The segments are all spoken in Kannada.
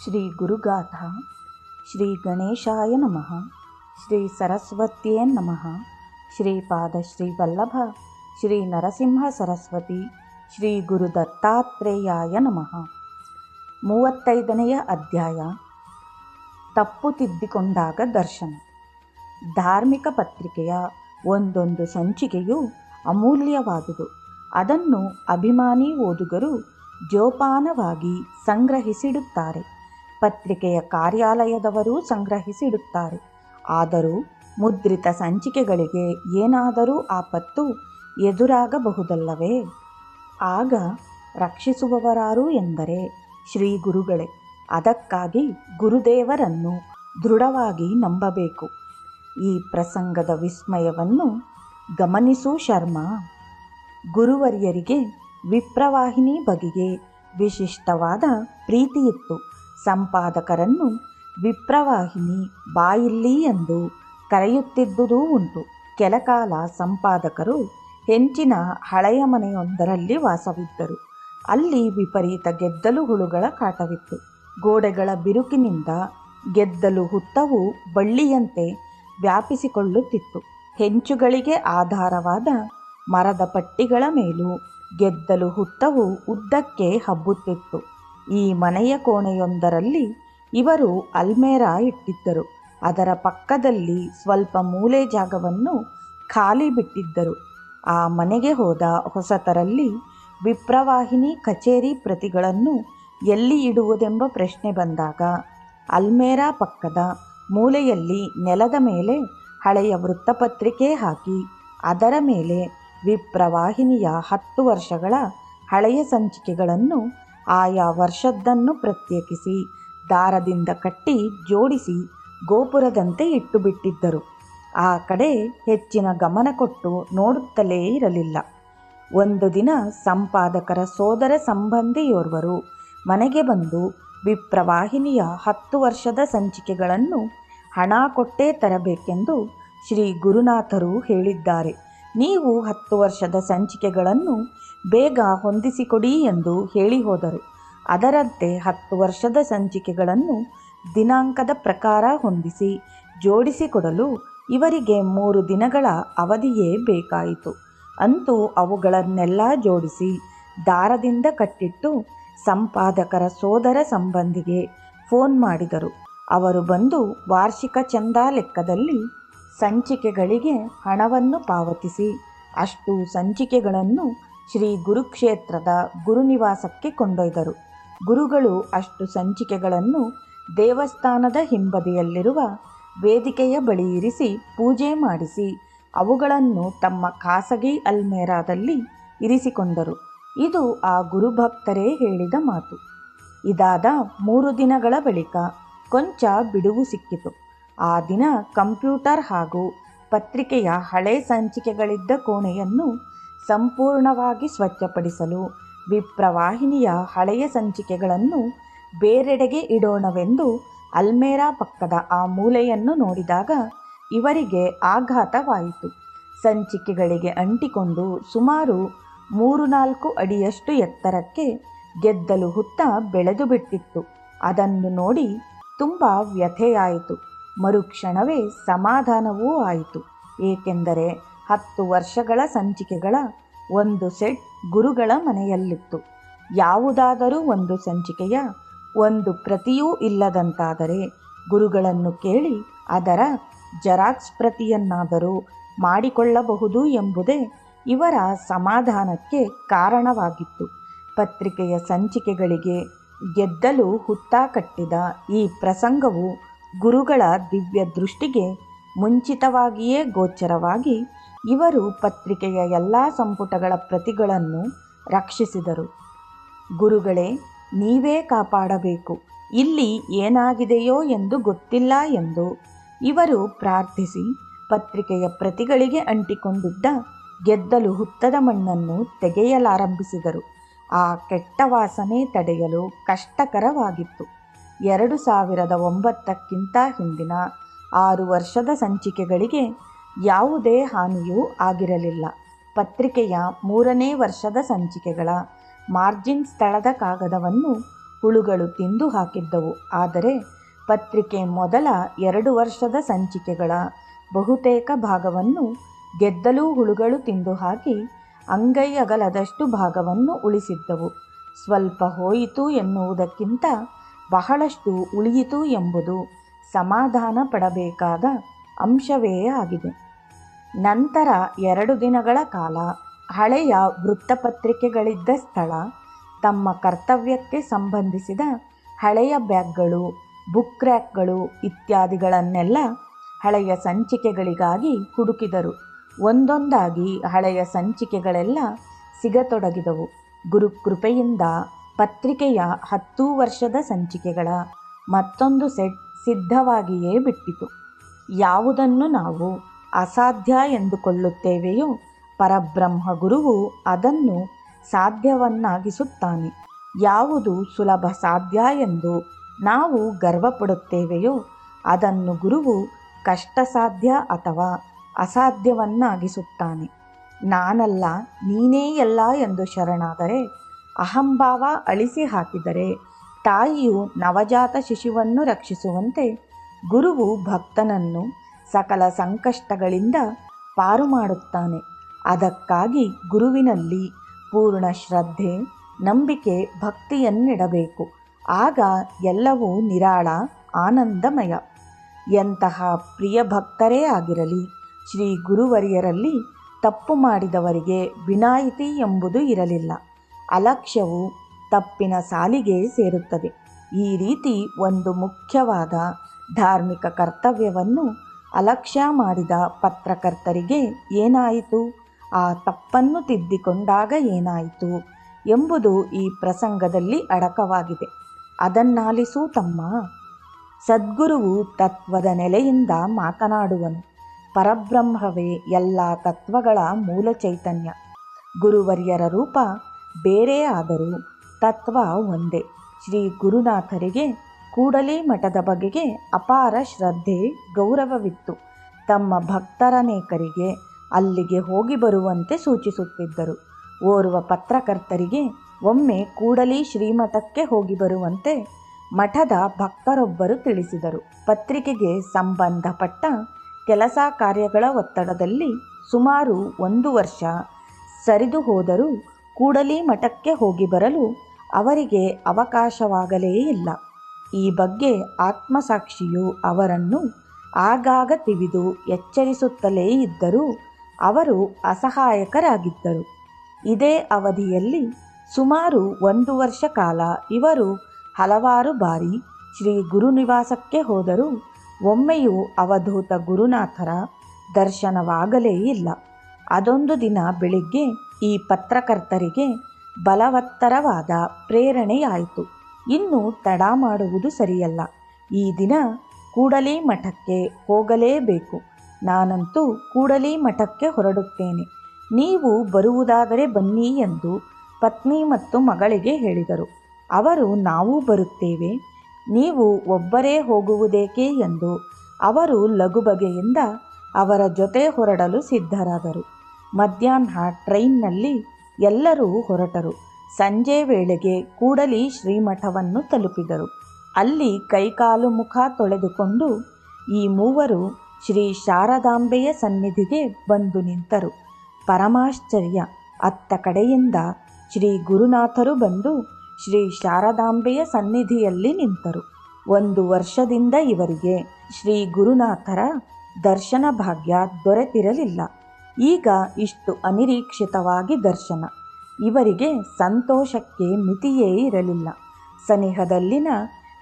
ಶ್ರೀ ಗುರುಗಾಥಾ, ಶ್ರೀ ಗಣೇಶಾಯ ನಮಃ, ಶ್ರೀ ಸರಸ್ವತ್ಯೇ ನಮಃ ಶ್ರೀಪಾದ ಶ್ರೀ ವಲ್ಲಭ, ಶ್ರೀ ನರಸಿಂಹ ಸರಸ್ವತಿ, ಶ್ರೀ ಗುರು ದತ್ತಾತ್ರೇಯಾಯ ನಮಃ. ಮೂವತ್ತೈದನೆಯ ಅಧ್ಯಾಯ, ತಪ್ಪು ತಿದ್ದಿಕೊಂಡಾಗ ದರ್ಶನ. ಧಾರ್ಮಿಕ ಪತ್ರಿಕೆಯ ಒಂದೊಂದು ಸಂಚಿಕೆಯು ಅಮೂಲ್ಯವಾದುದು. ಅದನ್ನು ಅಭಿಮಾನಿ ಓದುಗರು ಜೋಪಾನವಾಗಿ ಸಂಗ್ರಹಿಸಿಡುತ್ತಾರೆ. ಪತ್ರಿಕೆಯ ಕಾರ್ಯಾಲಯದವರೂ ಸಂಗ್ರಹಿಸಿಡುತ್ತಾರೆ. ಆದರೂ ಮುದ್ರಿತ ಸಂಚಿಕೆಗಳಿಗೆ ಏನಾದರೂ ಆಪತ್ತು ಎದುರಾಗಬಹುದಲ್ಲವೇ? ಆಗ ರಕ್ಷಿಸುವವರಾರು ಎಂದರೆ ಶ್ರೀ ಗುರುಗಳೇ, ಅದಕ್ಕಾಗಿ ಗುರುದೇವರನ್ನು ದೃಢವಾಗಿ ನಂಬಬೇಕು. ಈ ಪ್ರಸಂಗದ ವಿಸ್ಮಯವನ್ನು ಗಮನಿಸು ಶರ್ಮಾ. ಗುರುವರ್ಯರಿಗೆ ವಿಪ್ರವಾಹಿನಿ ಬಗೆಗೆ ವಿಶಿಷ್ಟವಾದ ಪ್ರೀತಿಯಿತ್ತು. ಸಂಪಾದಕರನ್ನು ವಿಪ್ರವಾಹಿನಿ ಬಾಯಿಲ್ಲಿ ಎಂದು ಕರೆಯುತ್ತಿದ್ದುದೂ ಉಂಟು. ಕೆಲಕಾಲ ಸಂಪಾದಕರು ಹೆಂಚಿನ ಹಳೆಯ ಮನೆಯೊಂದರಲ್ಲಿ ವಾಸವಿದ್ದರು. ಅಲ್ಲಿ ವಿಪರೀತ ಗೆದ್ದಲು ಹುಳುಗಳ ಕಾಟವಿತ್ತು. ಗೋಡೆಗಳ ಬಿರುಕಿನಿಂದ ಗೆದ್ದಲು ಹುತ್ತವು ಬಳ್ಳಿಯಂತೆ ವ್ಯಾಪಿಸಿಕೊಳ್ಳುತ್ತಿತ್ತು. ಹೆಂಚುಗಳಿಗೆ ಆಧಾರವಾದ ಮರದ ಪಟ್ಟಿಗಳ ಮೇಲೂ ಗೆದ್ದಲು ಹುತ್ತವು ಉದ್ದಕ್ಕೆ ಹಬ್ಬುತ್ತಿತ್ತು. ಈ ಮನೆಯ ಕೋಣೆಯೊಂದರಲ್ಲಿ ಇವರು ಅಲ್ಮೇರಾ ಇಟ್ಟಿದ್ದರು. ಅದರ ಪಕ್ಕದಲ್ಲಿ ಸ್ವಲ್ಪ ಮೂಲೆ ಜಾಗವನ್ನು ಖಾಲಿ ಬಿಟ್ಟಿದ್ದರು. ಆ ಮನೆಗೆ ಹೋದ ಹೊಸತರಲ್ಲಿ ವಿಪ್ರವಾಹಿನಿ ಕಚೇರಿ ಪ್ರತಿಗಳನ್ನು ಎಲ್ಲಿ ಇಡುವುದೆಂಬ ಪ್ರಶ್ನೆ ಬಂದಾಗ, ಅಲ್ಮೇರಾ ಪಕ್ಕದ ಮೂಲೆಯಲ್ಲಿ ನೆಲದ ಮೇಲೆ ಹಳೆಯ ವೃತ್ತಪತ್ರಿಕೆ ಹಾಕಿ, ಅದರ ಮೇಲೆ ವಿಪ್ರವಾಹಿನಿಯ ಹತ್ತು ವರ್ಷಗಳ ಹಳೆಯ ಸಂಚಿಕೆಗಳನ್ನು ಆಯಾ ವರ್ಷದ್ದನ್ನು ಪ್ರತ್ಯೇಕಿಸಿ, ದಾರದಿಂದ ಕಟ್ಟಿ ಜೋಡಿಸಿ ಗೋಪುರದಂತೆ ಇಟ್ಟುಬಿಟ್ಟಿದ್ದರು. ಆ ಕಡೆ ಹೆಚ್ಚಿನ ಗಮನ ಕೊಟ್ಟು ನೋಡುತ್ತಲೇ ಇರಲಿಲ್ಲ. ಒಂದು ದಿನ ಸಂಪಾದಕರ ಸೋದರ ಸಂಬಂಧಿಯೋರ್ವರು ಮನೆಗೆ ಬಂದು ವಿಪ್ರವಾಹಿನಿಯ ಹತ್ತು ವರ್ಷದ ಸಂಚಿಕೆಗಳನ್ನು ಹಣ ಕೊಟ್ಟೇ ತರಬೇಕೆಂದು ಶ್ರೀ ಗುರುನಾಥರು ಹೇಳಿದ್ದಾರೆ. ನೀವು ಹತ್ತು ವರ್ಷದ ಸಂಚಿಕೆಗಳನ್ನು ಬೇಗ ಹೊಂದಿಸಿಕೊಡಿ ಎಂದು ಹೇಳಿ ಹೋದರು. ಅದರಂತೆ ಹತ್ತು ವರ್ಷದ ಸಂಚಿಕೆಗಳನ್ನು ದಿನಾಂಕದ ಪ್ರಕಾರ ಹೊಂದಿಸಿ ಜೋಡಿಸಿಕೊಡಲು ಇವರಿಗೆ ಮೂರು ದಿನಗಳ ಅವಧಿಯೇ ಬೇಕಾಯಿತು. ಅಂತೂ ಅವುಗಳನ್ನೆಲ್ಲ ಜೋಡಿಸಿ ದಾರದಿಂದ ಕಟ್ಟಿಟ್ಟು ಸಂಪಾದಕರ ಸೋದರ ಸಂಬಂಧಿಗೆ ಫೋನ್ ಮಾಡಿದರು. ಅವರು ಬಂದು ವಾರ್ಷಿಕ ಚಂದಾ ಲೆಕ್ಕದಲ್ಲಿ ಸಂಚಿಕೆಗಳಿಗೆ ಹಣವನ್ನು ಪಾವತಿಸಿ. ಅಷ್ಟು ಸಂಚಿಕೆಗಳನ್ನು ಶ್ರೀ ಗುರುಕ್ಷೇತ್ರದ ಗುರುನಿವಾಸಕ್ಕೆ ಕೊಂಡೊಯ್ದರು. ಗುರುಗಳು ಅಷ್ಟು ಸಂಚಿಕೆಗಳನ್ನು ದೇವಸ್ಥಾನದ ಹಿಂಬದಿಯಲ್ಲಿರುವ ವೇದಿಕೆಯ ಬಳಿ ಇರಿಸಿ ಪೂಜೆ ಮಾಡಿಸಿ, ಅವುಗಳನ್ನು ತಮ್ಮ ಖಾಸಗಿ ಅಲ್ಮೇರಾದಲ್ಲಿ ಇರಿಸಿಕೊಂಡರು. ಇದು ಆ ಗುರುಭಕ್ತರೇ ಹೇಳಿದ ಮಾತು. ಇದಾದ ಮೂರು ದಿನಗಳ ಬಳಿಕ ಕೊಂಚ ಬಿಡುವು ಸಿಕ್ಕಿತು. ಆ ದಿನ ಕಂಪ್ಯೂಟರ್ ಹಾಗೂ ಪತ್ರಿಕೆಯ ಹಳೆ ಸಂಚಿಕೆಗಳಿದ್ದ ಕೋಣೆಯನ್ನು ಸಂಪೂರ್ಣವಾಗಿ ಸ್ವಚ್ಛಪಡಿಸಲು ವಿಪ್ರವಾಹಿನಿಯ ಹಳೆಯ ಸಂಚಿಕೆಗಳನ್ನು ಬೇರೆಡೆಗೆ ಇಡೋಣವೆಂದು ಅಲ್ಮೇರಾ ಪಕ್ಕದ ಆ ಮೂಲೆಯನ್ನು ನೋಡಿದಾಗ ಇವರಿಗೆ ಆಘಾತವಾಯಿತು. ಸಂಚಿಕೆಗಳಿಗೆ ಅಂಟಿಕೊಂಡು ಸುಮಾರು ಮೂರು ನಾಲ್ಕು ಅಡಿಯಷ್ಟು ಎತ್ತರಕ್ಕೆ ಗೆದ್ದಲು ಹುತ್ತ ಬೆಳೆದು ಬಿಟ್ಟಿತ್ತು. ಅದನ್ನು ನೋಡಿ ತುಂಬ ವ್ಯಥೆಯಾಯಿತು. ಮರುಕ್ಷಣವೇ ಸಮಾಧಾನವೂ ಆಯಿತು. ಏಕೆಂದರೆ ಹತ್ತು ವರ್ಷಗಳ ಸಂಚಿಕೆಗಳ ಒಂದು ಸೆಟ್ ಗುರುಗಳ ಮನೆಯಲ್ಲಿತ್ತು. ಯಾವುದಾದರೂ ಒಂದು ಸಂಚಿಕೆಯ ಒಂದು ಪ್ರತಿಯೂ ಇಲ್ಲದಂತಾದರೆ ಗುರುಗಳನ್ನು ಕೇಳಿ ಅದರ ಜರಾಕ್ಸ್ ಪ್ರತಿಯನ್ನಾದರೂ ಮಾಡಿಕೊಳ್ಳಬಹುದು ಎಂಬುದೇ ಇವರ ಸಮಾಧಾನಕ್ಕೆ ಕಾರಣವಾಗಿತ್ತು. ಪತ್ರಿಕೆಯ ಸಂಚಿಕೆಗಳಿಗೆ ಗೆದ್ದಲು ಹುತ್ತ ಕಟ್ಟಿದ ಈ ಪ್ರಸಂಗವು ಗುರುಗಳ ದಿವ್ಯ ದೃಷ್ಟಿಗೆ ಮುಂಚಿತವಾಗಿಯೇ ಗೋಚರವಾಗಿ ಇವರು ಪತ್ರಿಕೆಯ ಎಲ್ಲ ಸಂಪುಟಗಳ ಪ್ರತಿಗಳನ್ನು ರಕ್ಷಿಸಿದರು. ಗುರುಗಳೇ, ನೀವೇ ಕಾಪಾಡಬೇಕು. ಇಲ್ಲಿ ಏನಾಗಿದೆಯೋ ಎಂದು ಗೊತ್ತಿಲ್ಲ ಎಂದು ಇವರು ಪ್ರಾರ್ಥಿಸಿ ಪತ್ರಿಕೆಯ ಪ್ರತಿಗಳಿಗೆ ಅಂಟಿಕೊಂಡಿದ್ದ ಗೆದ್ದಲು ಹುತ್ತದ ಮಣ್ಣನ್ನು ತೆಗೆಯಲಾರಂಭಿಸಿದರು. ಆ ಕೆಟ್ಟ ವಾಸನೆ ತಡೆಯಲು ಕಷ್ಟಕರವಾಗಿತ್ತು. ಎರಡು ಸಾವಿರದ ಒಂಬತ್ತಕ್ಕಿಂತ ಹಿಂದಿನ ಆರು ವರ್ಷದ ಸಂಚಿಕೆಗಳಿಗೆ ಯಾವುದೇ ಹಾನಿಯೂ ಆಗಿರಲಿಲ್ಲ. ಪತ್ರಿಕೆಯ ಮೂರನೇ ವರ್ಷದ ಸಂಚಿಕೆಗಳ ಮಾರ್ಜಿನ್ ಸ್ಥಳದ ಕಾಗದವನ್ನು ಹುಳುಗಳು ತಿಂದು ಹಾಕಿದ್ದವು. ಆದರೆ ಪತ್ರಿಕೆ ಮೊದಲ ಎರಡು ವರ್ಷದ ಸಂಚಿಕೆಗಳ ಬಹುತೇಕ ಭಾಗವನ್ನು ಗೆದ್ದಲು ಹುಳುಗಳು ತಿಂದು ಹಾಕಿ ಅಂಗೈ ಅಗಲದಷ್ಟು ಭಾಗವನ್ನು ಉಳಿಸಿದ್ದವು. ಸ್ವಲ್ಪ ಹೋಯಿತು ಎನ್ನುವುದಕ್ಕಿಂತ ಬಹಳಷ್ಟು ಉಳಿಯಿತು ಎಂಬುದು ಸಮಾಧಾನ ಪಡಬೇಕಾದ ಅಂಶವೇ ಆಗಿದೆ. ನಂತರ ಎರಡು ದಿನಗಳ ಕಾಲ ಹಳೆಯ ವೃತ್ತಪತ್ರಿಕೆಗಳಿದ್ದ ಸ್ಥಳ, ತಮ್ಮ ಕರ್ತವ್ಯಕ್ಕೆ ಸಂಬಂಧಿಸಿದ ಹಳೆಯ ಬ್ಯಾಗ್ಗಳು, ಬುಕ್ ರ್ಯಾಕ್ಗಳು ಇತ್ಯಾದಿಗಳನ್ನೆಲ್ಲ ಹಳೆಯ ಸಂಚಿಕೆಗಳಿಗಾಗಿ ಹುಡುಕಿದರು. ಒಂದೊಂದಾಗಿ ಹಳೆಯ ಸಂಚಿಕೆಗಳೆಲ್ಲ ಸಿಗತೊಡಗಿದವು. ಗುರುಕೃಪೆಯಿಂದ ಪತ್ರಿಕೆಯ ಹತ್ತು ವರ್ಷದ ಸಂಚಿಕೆಗಳ ಮತ್ತೊಂದು ಸೆಟ್ ಸಿದ್ಧವಾಗಿಯೇ ಬಿಟ್ಟಿತು. ಯಾವುದನ್ನು ನಾವು ಅಸಾಧ್ಯ ಎಂದುಕೊಳ್ಳುತ್ತೇವೆಯೋ ಪರಬ್ರಹ್ಮ ಗುರುವು ಅದನ್ನು ಸಾಧ್ಯವನ್ನಾಗಿಸುತ್ತಾನೆ. ಯಾವುದು ಸುಲಭ ಸಾಧ್ಯ ಎಂದು ನಾವು ಗರ್ವಪಡುತ್ತೇವೆಯೋ ಅದನ್ನು ಗುರುವು ಕಷ್ಟ ಸಾಧ್ಯ ಅಥವಾ ಅಸಾಧ್ಯವನ್ನಾಗಿಸುತ್ತಾನೆ. ನಾನಲ್ಲ, ನೀನೇ ಎಲ್ಲ ಎಂದು ಶರಣಾದರೆ ಅಹಂಭಾವ ಅಳಿಸಿ ಹಾಕಿದರೆ ತಾಯಿಯು ನವಜಾತ ಶಿಶುವನ್ನು ರಕ್ಷಿಸುವಂತೆ ಗುರುವು ಭಕ್ತನನ್ನು ಸಕಲ ಸಂಕಷ್ಟಗಳಿಂದ ಪಾರು ಮಾಡುತ್ತಾನೆ. ಅದಕ್ಕಾಗಿ ಗುರುವಿನಲ್ಲಿ ಪೂರ್ಣ ಶ್ರದ್ಧೆ, ನಂಬಿಕೆ, ಭಕ್ತಿಯನ್ನಿಡಬೇಕು. ಆಗ ಎಲ್ಲವೂ ನಿರಾಳ, ಆನಂದಮಯ. ಎಂತಹ ಪ್ರಿಯ ಭಕ್ತರೇ ಆಗಿರಲಿ, ಶ್ರೀ ಗುರುವರಿಯರಲ್ಲಿ ತಪ್ಪು ಮಾಡಿದವರಿಗೆ ವಿನಾಯಿತಿ ಎಂಬುದು ಇರಲಿಲ್ಲ. ಅಲಕ್ಷ್ಯವು ತಪ್ಪಿನ ಸಾಲಿಗೆ ಸೇರುತ್ತದೆ. ಈ ರೀತಿ ಒಂದು ಮುಖ್ಯವಾದ ಧಾರ್ಮಿಕ ಕರ್ತವ್ಯವನ್ನು ಅಲಕ್ಷ್ಯ ಮಾಡಿದ ಪತ್ರಕರ್ತರಿಗೆ ಏನಾಯಿತು? ಆ ತಪ್ಪನ್ನು ತಿದ್ದಿಕೊಂಡಾಗ ಏನಾಯಿತು ಎಂಬುದು ಈ ಪ್ರಸಂಗದಲ್ಲಿ ಅಡಕವಾಗಿದೆ. ಅದನ್ನಾಲಿಸು ತಮ್ಮ. ಸದ್ಗುರುವು ತತ್ವದ ನೆಲೆಯಿಂದ ಮಾತನಾಡುವನು. ಪರಬ್ರಹ್ಮವೇ ಎಲ್ಲ ತತ್ವಗಳ ಮೂಲ ಚೈತನ್ಯ ಗುರುವರ್ಯರ ರೂಪ ಬೇರೆ ಆದರೂ ತತ್ವ ಒಂದೇ. ಶ್ರೀ ಗುರುನಾಥರಿಗೆ ಕೂಡಲಿ ಮಠದ ಬಗೆಗೆ ಅಪಾರ ಶ್ರದ್ಧೆ ಗೌರವವಿತ್ತು. ತಮ್ಮ ಭಕ್ತರನೇಕರಿಗೆ ಅಲ್ಲಿಗೆ ಹೋಗಿ ಬರುವಂತೆ ಸೂಚಿಸುತ್ತಿದ್ದರು. ಓರ್ವ ಪತ್ರಕರ್ತರಿಗೆ ಒಮ್ಮೆ ಕೂಡಲಿ ಶ್ರೀಮಠಕ್ಕೆ ಹೋಗಿ ಬರುವಂತೆ ಮಠದ ಭಕ್ತರೊಬ್ಬರು ತಿಳಿಸಿದರು. ಪತ್ರಿಕೆಗೆ ಸಂಬಂಧಪಟ್ಟ ಕೆಲಸ ಕಾರ್ಯಗಳ ಒತ್ತಡದಲ್ಲಿ ಸುಮಾರು ಒಂದು ವರ್ಷ ಸರಿದು ಹೋದರೂ ಕೂಡಲಿ ಮಠಕ್ಕೆ ಹೋಗಿ ಬರಲು ಅವರಿಗೆ ಅವಕಾಶವಾಗಲೇ ಇಲ್ಲ. ಈ ಬಗ್ಗೆ ಆತ್ಮಸಾಕ್ಷಿಯು ಅವರನ್ನು ಆಗಾಗ ತಿವಿದು ಎಚ್ಚರಿಸುತ್ತಲೇ ಇದ್ದರೂ ಅವರು ಅಸಹಾಯಕರಾಗಿದ್ದರು. ಇದೇ ಅವಧಿಯಲ್ಲಿ ಸುಮಾರು ಒಂದು ವರ್ಷ ಕಾಲ ಇವರು ಹಲವಾರು ಬಾರಿ ಶ್ರೀ ಗುರುನಿವಾಸಕ್ಕೆ ಹೋದರೂ ಒಮ್ಮೆಯೂ ಅವಧೂತ ಗುರುನಾಥರ ದರ್ಶನವಾಗಲೇ ಇಲ್ಲ. ಅದೊಂದು ದಿನ ಬೆಳಿಗ್ಗೆ ಈ ಪತ್ರಕರ್ತರಿಗೆ ಬಲವತ್ತರವಾದ ಪ್ರೇರಣೆಯಾಯಿತು. ಇನ್ನು ತಡ ಮಾಡುವುದು ಸರಿಯಲ್ಲ. ಈ ದಿನ ಕೂಡಲೇ ಮಠಕ್ಕೆ ಹೋಗಲೇಬೇಕು. ನಾನಂತೂ ಕೂಡಲೇ ಮಠಕ್ಕೆ ಹೊರಡುತ್ತೇನೆ. ನೀವು ಬರುವುದಾದರೆ ಬನ್ನಿ ಎಂದು ಪತ್ನಿ ಮತ್ತು ಮಗಳಿಗೆ ಹೇಳಿದರು. ಅವರು, ನಾವು ಬರುತ್ತೇವೆ. ನೀವು ಒಬ್ಬರೇ ಹೋಗುವುದೇಕೆ? ಎಂದು ಅವರು ಲಘುಬಗೆಯಿಂದ ಅವರ ಜೊತೆ ಹೊರಡಲು ಸಿದ್ಧರಾದರು. ಮಧ್ಯಾಹ್ನ ಟ್ರೈನ್ನಲ್ಲಿ ಎಲ್ಲರೂ ಹೊರಟರು. ಸಂಜೆ ವೇಳೆಗೆ ಕೂಡಲಿ ಶ್ರೀಮಠವನ್ನು ತಲುಪಿದರು. ಅಲ್ಲಿ ಕೈಕಾಲು ಮುಖ ತೊಳೆದುಕೊಂಡು ಈ ಮೂವರು ಶ್ರೀ ಶಾರದಾಂಬೆಯ ಸನ್ನಿಧಿಗೆ ಬಂದು ನಿಂತರು. ಪರಮಾಶ್ಚರ್ಯ! ಅತ್ತ ಕಡೆಯಿಂದ ಶ್ರೀ ಗುರುನಾಥರು ಬಂದು ಶ್ರೀ ಶಾರದಾಂಬೆಯ ಸನ್ನಿಧಿಯಲ್ಲಿ ನಿಂತರು. ಒಂದು ವರ್ಷದಿಂದ ಇವರಿಗೆ ಶ್ರೀ ಗುರುನಾಥರ ದರ್ಶನ ಭಾಗ್ಯ ದೊರೆತಿರಲಿಲ್ಲ. ಈಗ ಇಷ್ಟು ಅನಿರೀಕ್ಷಿತವಾಗಿ ದರ್ಶನ. ಇವರಿಗೆ ಸಂತೋಷಕ್ಕೆ ಮಿತಿಯೇ ಇರಲಿಲ್ಲ. ಸನಿಹದಲ್ಲಿನ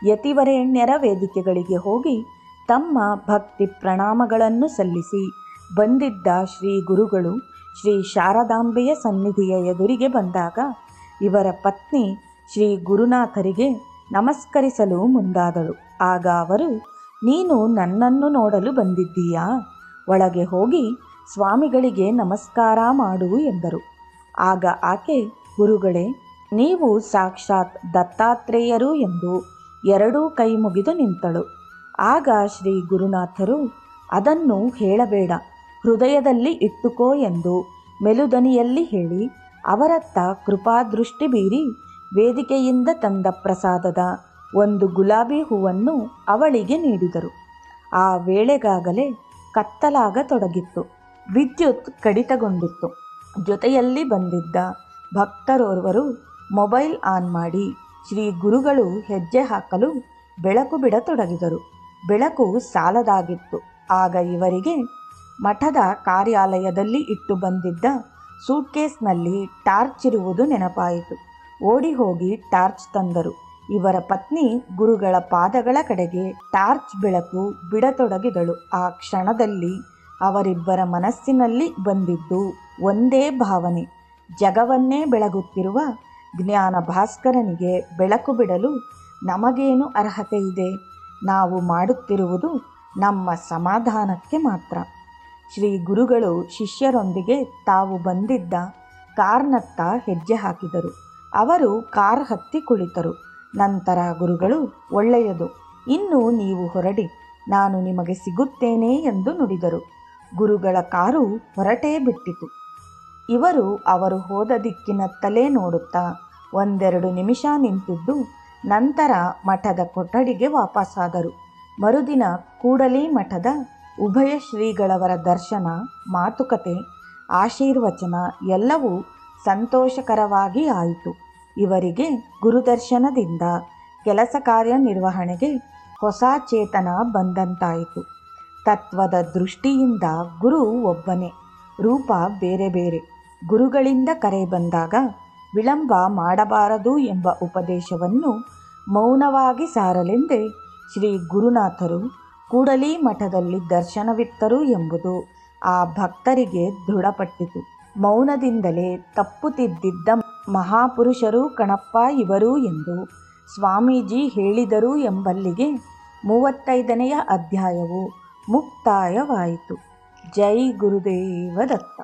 ಯತಿವರೆಣ್ಯರ ವೇದಿಕೆಗಳಿಗೆ ಹೋಗಿ ತಮ್ಮ ಭಕ್ತಿ ಪ್ರಣಾಮಗಳನ್ನು ಸಲ್ಲಿಸಿ ಬಂದಿದ್ದ ಶ್ರೀ ಗುರುಗಳು ಶ್ರೀ ಶಾರದಾಂಬೆಯ ಸನ್ನಿಧಿಯ ಎದುರಿಗೆ ಬಂದಾಗ ಇವರ ಪತ್ನಿ ಶ್ರೀ ಗುರುನಾಥರಿಗೆ ನಮಸ್ಕರಿಸಲು ಮುಂದಾದಳು. ಆಗ ಅವರು, ನೀನು ನನ್ನನ್ನು ನೋಡಲು ಬಂದಿದ್ದೀಯಾ? ಒಳಗೆ ಹೋಗಿ ಸ್ವಾಮಿಗಳಿಗೆ ನಮಸ್ಕಾರ ಮಾಡು ಎಂದರು. ಆಗ ಆಕೆ, ಗುರುಗಳೇ, ನೀವು ಸಾಕ್ಷಾತ್ ದತ್ತಾತ್ರೇಯರು ಎಂದು ಎರಡೂ ಕೈ ಮುಗಿದು ನಿಂತಳು. ಆಗ ಶ್ರೀ ಗುರುನಾಥರು, ಅದನ್ನು ಹೇಳಬೇಡ, ಹೃದಯದಲ್ಲಿ ಇಟ್ಟುಕೋ ಎಂದು ಮೆಲುದನಿಯಲ್ಲಿ ಹೇಳಿ, ಅವರತ್ತ ಕೃಪಾದೃಷ್ಟಿ ಬೀರಿ ವೇದಿಕೆಯಿಂದ ತಂದ ಪ್ರಸಾದದ ಒಂದು ಗುಲಾಬಿ ಹೂವನ್ನು ಅವಳಿಗೆ ನೀಡಿದರು. ಆ ವೇಳೆಗಾಗಲೇ ಕತ್ತಲಾಗತೊಡಗಿತ್ತು. ವಿದ್ಯುತ್ ಕಡಿತಗೊಂಡಿತ್ತು. ಜೊತೆಯಲ್ಲಿ ಬಂದಿದ್ದ ಭಕ್ತರೋರ್ವರು ಮೊಬೈಲ್ ಆನ್ ಮಾಡಿ ಶ್ರೀ ಗುರುಗಳು ಹೆಜ್ಜೆ ಹಾಕಲು ಬೆಳಕು ಬಿಡತೊಡಗಿದರು. ಬೆಳಕು ಸಾಲದಾಗಿತ್ತು. ಆಗ ಇವರಿಗೆ ಮಠದ ಕಾರ್ಯಾಲಯದಲ್ಲಿ ಇಟ್ಟು ಬಂದಿದ್ದ ಸೂಟ್ಕೇಸ್ನಲ್ಲಿ ಟಾರ್ಚ್ ಇರುವುದು ನೆನಪಾಯಿತು. ಓಡಿ ಹೋಗಿ ಟಾರ್ಚ್ ತಂದರು. ಇವರ ಪತ್ನಿ ಗುರುಗಳ ಪಾದಗಳ ಕಡೆಗೆ ಟಾರ್ಚ್ ಬೆಳಕು ಬಿಡತೊಡಗಿದಳು. ಆ ಕ್ಷಣದಲ್ಲಿ ಅವರಿಬ್ಬರ ಮನಸ್ಸಿನಲ್ಲಿ ಬಂದಿದ್ದು ಒಂದೇ ಭಾವನೆ. ಜಗವನ್ನೇ ಬೆಳಗುತ್ತಿರುವ ಜ್ಞಾನ ಭಾಸ್ಕರನಿಗೆ ಬೆಳಕು ಬಿಡಲು ನಮಗೇನು ಅರ್ಹತೆ ಇದೆ? ನಾವು ಮಾಡುತ್ತಿರುವುದು ನಮ್ಮ ಸಮಾಧಾನಕ್ಕೆ ಮಾತ್ರ. ಶ್ರೀ ಗುರುಗಳು ಶಿಷ್ಯರೊಂದಿಗೆ ತಾವು ಬಂದಿದ್ದ ಕಾರ್ನತ್ತ ಹೆಜ್ಜೆ ಹಾಕಿದರು. ಅವರು ಕಾರ್ ಹತ್ತಿ ಕುಳಿತರು. ನಂತರ ಗುರುಗಳು, ಒಳ್ಳೆಯದು. ಇನ್ನು ನೀವು ಹೊರಡಿ. ನಾನು ನಿಮಗೆ ಸಿಗುತ್ತೇನೆ ಎಂದು ನುಡಿದರು. ಗುರುಗಳ ಕಾರು ಹೊರಟೇ ಬಿಟ್ಟಿತು. ಇವರು ಅವರು ಹೋದ ದಿಕ್ಕಿನತ್ತಲೇ ನೋಡುತ್ತಾ ಒಂದೆರಡು ನಿಮಿಷ ನಿಂತಿದ್ದು ನಂತರ ಮಠದ ಕೊಠಡಿಗೆ ವಾಪಸ್ಸಾದರು ಮರುದಿನ ಕೂಡಲೇ ಮಠದ ಉಭಯ ಶ್ರೀಗಳವರ ದರ್ಶನ, ಮಾತುಕತೆ, ಆಶೀರ್ವಚನ ಎಲ್ಲವೂ ಸಂತೋಷಕರವಾಗಿ ಆಯಿತು. ಇವರಿಗೆ ಗುರುದರ್ಶನದಿಂದ ಕೆಲಸ ಕಾರ್ಯ ನಿರ್ವಹಣೆಗೆ ಹೊಸ ಚೇತನ ಬಂದಂತಾಯಿತು. ತತ್ವದ ದೃಷ್ಟಿಯಿಂದ ಗುರು ಒಬ್ಬನೇ. ರೂಪ ಬೇರೆ ಬೇರೆ. ಗುರುಗಳಿಂದ ಕರೆ ಬಂದಾಗ ವಿಳಂಬ ಮಾಡಬಾರದು ಎಂಬ ಉಪದೇಶವನ್ನು ಮೌನವಾಗಿ ಸಾರಲೆಂದೇ ಶ್ರೀ ಗುರುನಾಥರು ಕೂಡಲಿ ಮಠದಲ್ಲಿ ದರ್ಶನವಿತ್ತರು ಎಂಬುದು ಆ ಭಕ್ತರಿಗೆ ದೃಢಪಟ್ಟಿತು. ಮೌನದಿಂದಲೇ ತಪ್ಪುತ್ತಿದ್ದ ಮಹಾಪುರುಷರು ಕಣಪ್ಪ ಇವರು ಎಂದು ಸ್ವಾಮೀಜಿ ಹೇಳಿದರು ಎಂಬಲ್ಲಿಗೆ ಮೂವತ್ತೈದನೆಯ ಅಧ್ಯಾಯವು ಮುಕ್ತಾಯವಾಯಿತು. ಜೈ ಗುರುದೇವ ದತ್ತ